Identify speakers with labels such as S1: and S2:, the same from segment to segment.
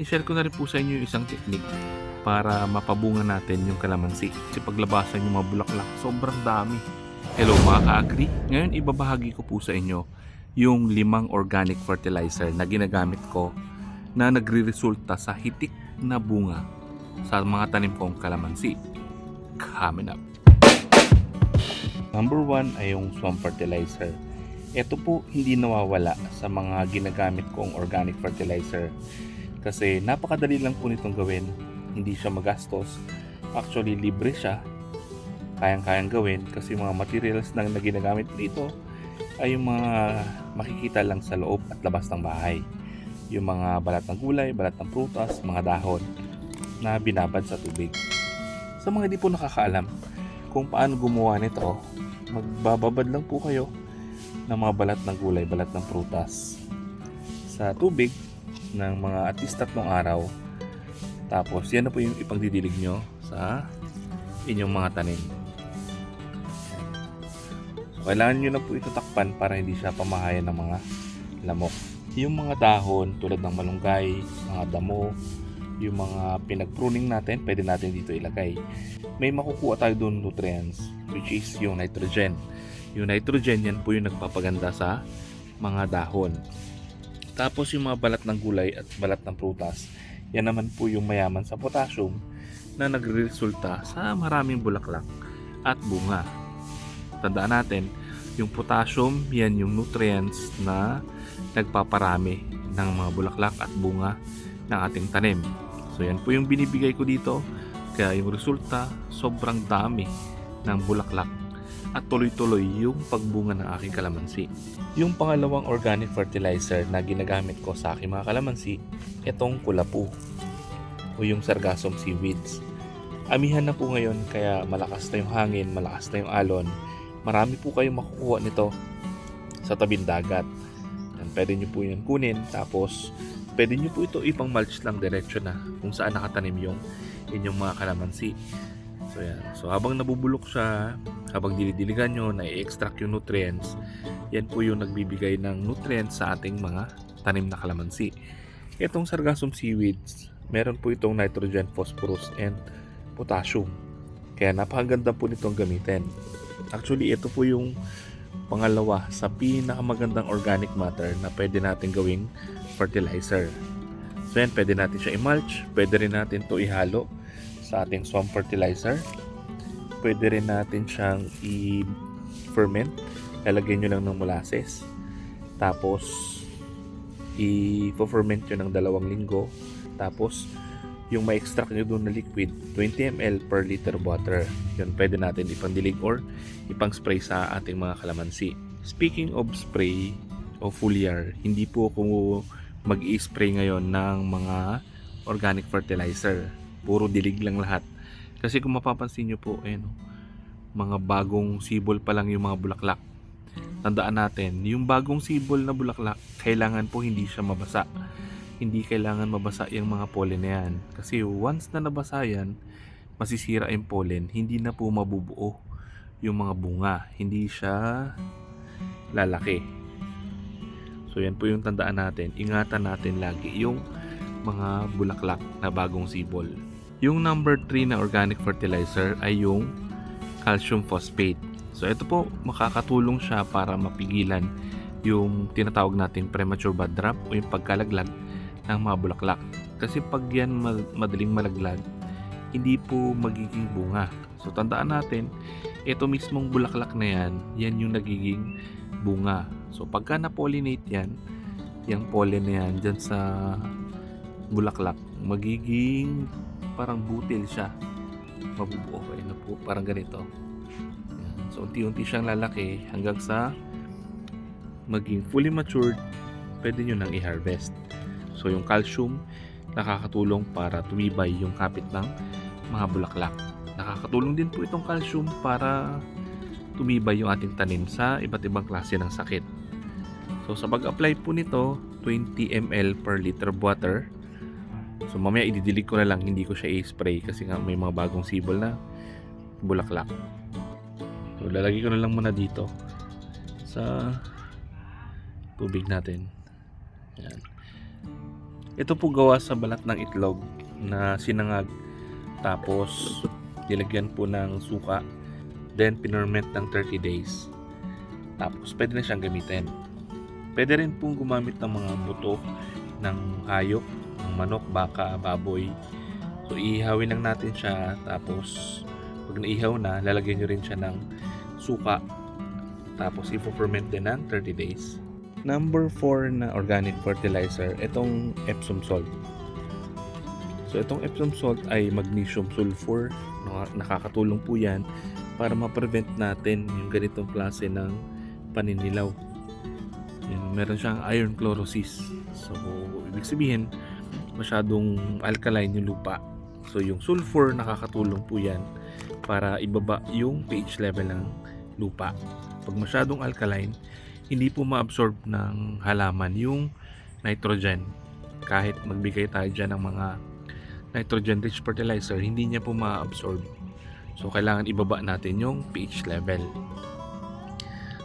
S1: I-share ko na rin po sa inyo yung isang technique para mapabunga natin yung kalamansi. Kasi paglabasan yung mga bulaklak, sobrang dami. Hello mga ka-agri. Ngayon ibabahagi ko po sa inyo yung limang organic fertilizer na ginagamit ko na nagre-resulta sa hitik na bunga sa mga tanim kong kalamansi. Coming up. Number one ay yung swamp fertilizer. Ito po hindi nawawala sa mga ginagamit kong organic fertilizer kasi napakadali lang po nitong gawin. Hindi siya magastos. Actually, libre siya. Kayang-kayang gawin kasi mga materials na, na ginagamit dito ay yung mga makikita lang sa loob at labas ng bahay. Yung mga balat ng gulay, balat ng prutas, mga dahon na binabad sa tubig. Sa mga di po nakakaalam kung paano gumawa nito, magbababad lang po kayo ng mga balat ng gulay, balat ng prutas sa tubig ng mga at least tatlong araw. Tapos, yan na po yung ipagdidilig nyo sa inyong mga tanim. So, kailangan nyo na po ito takpan para hindi siya pamahayan ng mga lamok. Yung mga dahon tulad ng malunggay, mga damo, yung mga pinag-pruning natin, pwede natin dito ilagay. May makukuha tayo doon nutrients, which is yung nitrogen. Yung nitrogen, yan po yung nagpapaganda sa mga dahon. Tapos yung mga balat ng gulay at balat ng prutas, yan naman po yung mayaman sa potassium na nagre-resulta sa maraming bulaklak at bunga. Tandaan natin, yung potassium, yan yung nutrients na nagpaparami ng mga bulaklak at bunga ng ating tanim. So yan po yung binibigay ko dito. Kaya yung resulta, sobrang dami ng bulaklak at tuloy-tuloy yung pagbunga ng aking kalamansi. Yung pangalawang organic fertilizer na ginagamit ko sa aking mga kalamansi, itong kulapu o yung sargassum seaweeds. Amihan na po ngayon kaya malakas na yung hangin, malakas na yung alon. Marami po kayong makukuha nito sa tabing dagat. Yan, pwede nyo po yun kunin tapos pwede nyo po ito ipang mulch lang diretso na kung saan nakatanim yung inyong mga kalamansi. So yan. So habang nabubulok siya, habang dinidiligan nyo, na-extract yung nutrients, yan po yung nagbibigay ng nutrients sa ating mga tanim na kalamansi. Itong sargassum seaweeds, meron po itong nitrogen, phosphorus, and potassium. Kaya napakaganda po nitong gamitin. Actually, ito po yung pangalawa sa pinakamagandang organic matter na pwede natin gawing fertilizer. So yan, pwede natin siya i-mulch, pwede rin natin to ihalo sa ating swamp fertilizer. Pwede rin natin siyang i-ferment. Lalagyan nyo lang ng molasses. Tapos, i-ferment nyo ng dalawang linggo. Tapos, yung ma-extract nyo doon na liquid, 20 ml per liter water. Yun, pwede natin ipandilig or ipang-spray sa ating mga kalamansi. Speaking of spray o foliar, hindi po ako mag-i-spray ngayon ng mga organic fertilizer. Puro dilig lang lahat. Kasi kung mapapansin nyo po, eh, no, mga bagong sibol pa lang yung mga bulaklak. Tandaan natin, yung bagong sibol na bulaklak, kailangan po hindi siya mabasa. Hindi kailangan mabasa yung mga pollen na yan. Kasi once na nabasa yan, masisira yung pollen, hindi na po mabubuo yung mga bunga. Hindi siya lalaki. So yan po yung tandaan natin. Ingatan natin lagi yung mga bulaklak na bagong sibol. Yung number 3 na organic fertilizer ay yung calcium phosphate. So ito po makakatulong siya para mapigilan yung tinatawag nating premature bud drop o yung pagkalaglag ng mga bulaklak. Kasi pag yan madaling malaglag, hindi po magiging bunga. So tandaan natin, ito mismong bulaklak na yan, yan yung nagiging bunga. So pagka na-pollinate yan, yung pollen na yan dyan sa bulaklak, magiging parang butil siya. Mabubuo kayo na po, parang ganito. Yan. So unti-unti siyang lalaki hanggang sa maging fully matured, pwede nyo nang i-harvest. So yung calcium, nakakatulong para tumibay yung kapit ng mga bulaklak. Nakakatulong din po itong calcium para tumibay yung ating tanim sa iba't ibang klase ng sakit. So sa pag-apply po nito, 20 ml per liter of water. So mamaya ididilig ko na lang, hindi ko siya i-spray kasi nga may mga bagong sibol na bulaklak. So lalagay ko na lang muna dito sa tubig natin. Yan. Ito po gawa sa balat ng itlog na sinangag tapos nilagyan po ng suka then pinorment ng 30 days. Tapos pwede na siyang gamitin. Pwede rin pong gumamit ng mga buto ng hayop, manok, baka, baboy. So ihawin lang natin siya tapos pag naihaw na, lalagyan nyo rin siya ng suka tapos ipo-ferment din ng 30 days. Number 4 na organic fertilizer, itong Epsom salt. So itong Epsom salt ay magnesium sulfur. Naka- Nakakatulong po yan para ma-prevent natin yung ganitong klase ng paninilaw. Yan, meron siyang iron chlorosis. So ibig sabihin, masyadong alkaline yung lupa. So yung sulfur nakakatulong po yan para ibaba yung pH level ng lupa. Pag masyadong alkaline, hindi po ma-absorb ng halaman yung nitrogen. Kahit magbigay tayo dyan ng mga nitrogen-rich fertilizer, hindi niya po ma-absorb. So, kailangan ibaba natin yung pH level.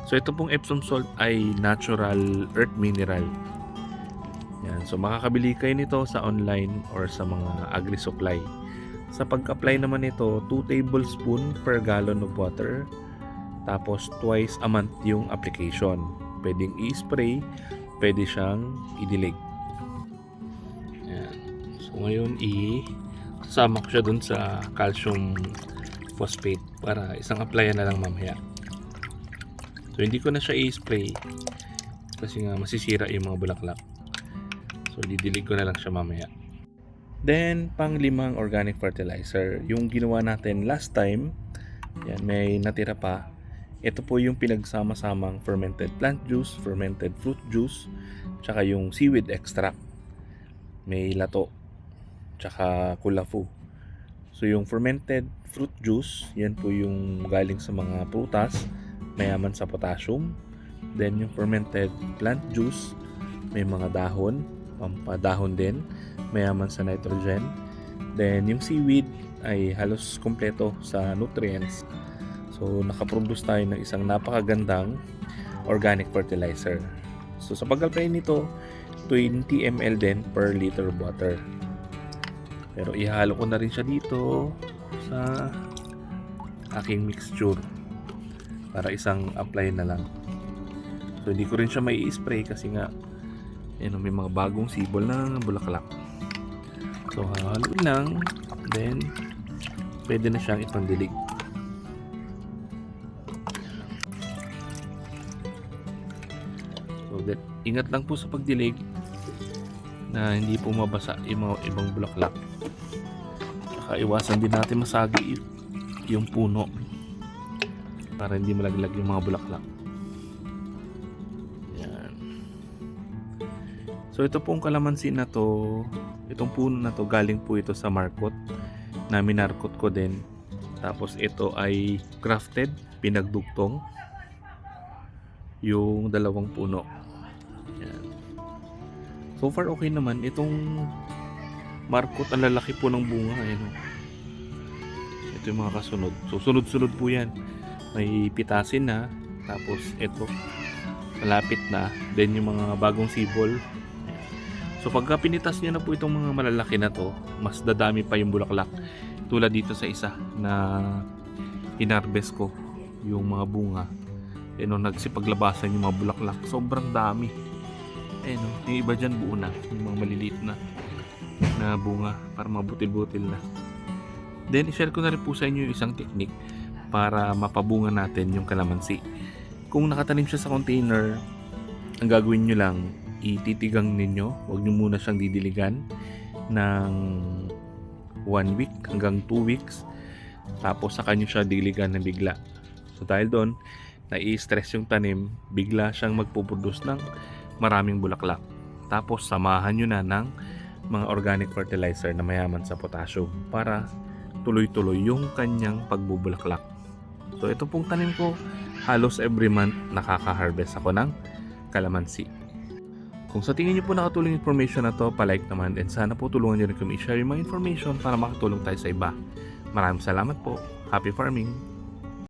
S1: So, ito pong Epsom salt ay natural earth mineral. Yan. So, makakabili kayo nito sa online or sa mga agri-supply. Sa pag-apply naman nito, 2 tablespoon per gallon of water tapos twice a month yung application. Pwedeng i-spray, pwede siyang idilig. Yan. So ngayon i sasama ko siya dun sa calcium phosphate para isang applyan na lang mamaya. So hindi ko na siya i-spray kasi nga masisira yung mga bulaklak. So didilig ko na lang siya mamaya. Then, pang limang organic fertilizer. Yung ginawa natin last time, yan, may natira pa. Ito po yung pinagsama-samang fermented plant juice, fermented fruit juice, tsaka yung seaweed extract. May lato, tsaka kulafu. So yung fermented fruit juice, yan po yung galing sa mga prutas, mayaman sa potassium. Then yung fermented plant juice, may mga dahon, pampadahon din, mayaman sa nitrogen. Then yung seaweed ay halos kumpleto sa nutrients. So nakaproduce tayo ng isang napakagandang organic fertilizer. So sa pag-apply nito, 20 ml din per liter water. Pero ihalo ko na rin siya dito sa aking mixture para isang apply na lang. So hindi ko rin siya mai spray kasi nga yun, may mga bagong sibol na bulaklak. So haluin lang then pwede na siyang ipandilig. So that, ingat lang po sa pagdilig na hindi po mabasa yung mga ibang bulaklak. Tsaka iwasan din natin masagi yung puno para hindi malaglag yung mga bulaklak. So ito pong kalamansi na to, itong puno na to galing po ito sa markot na minarkot ko din. Tapos ito ay crafted, pinagdugtong yung dalawang puno. Yan. So far okay naman. Itong markot, ang lalaki po ng bunga. Ayan. Ito yung mga kasunod. So sunod-sunod po yan. May pitasin na. Tapos ito, malapit na. Then yung mga bagong sibol. So pagka pinitas niya na po itong mga malalaki na to, mas dadami pa yung bulaklak. Tulad dito sa isa na hinarvest ko yung mga bunga. Eh no, nagsipaglabasan yung mga bulaklak. Sobrang dami. Eh no, yung iba dyan buo na. Yung mga maliliit na na bunga para mabutil-butil na. Then, i-share ko na rin po sa inyo yung isang technique para mapabunga natin yung kalamansi. Kung nakatanim siya sa container, ang gagawin nyo lang, ititigang ninyo. Huwag nyo muna siyang didiligan ng 1 week hanggang 2 weeks. Tapos saka nyo siya diligan ng bigla. So dahil doon, nai-stress yung tanim, bigla siyang magpuproduce ng maraming bulaklak. Tapos samahan nyo na ng mga organic fertilizer na mayaman sa potassium para tuloy-tuloy yung kanyang pagbubulaklak. So ito pong tanim ko, halos every month nakaka-harvest ako ng kalamansi. Kung sa tingin niyo po nakatulong yung information na to, palike naman and sana po tulungan niyo rin kami i-share yung mga information para makatulong tayo sa iba. Maraming salamat po. Happy farming!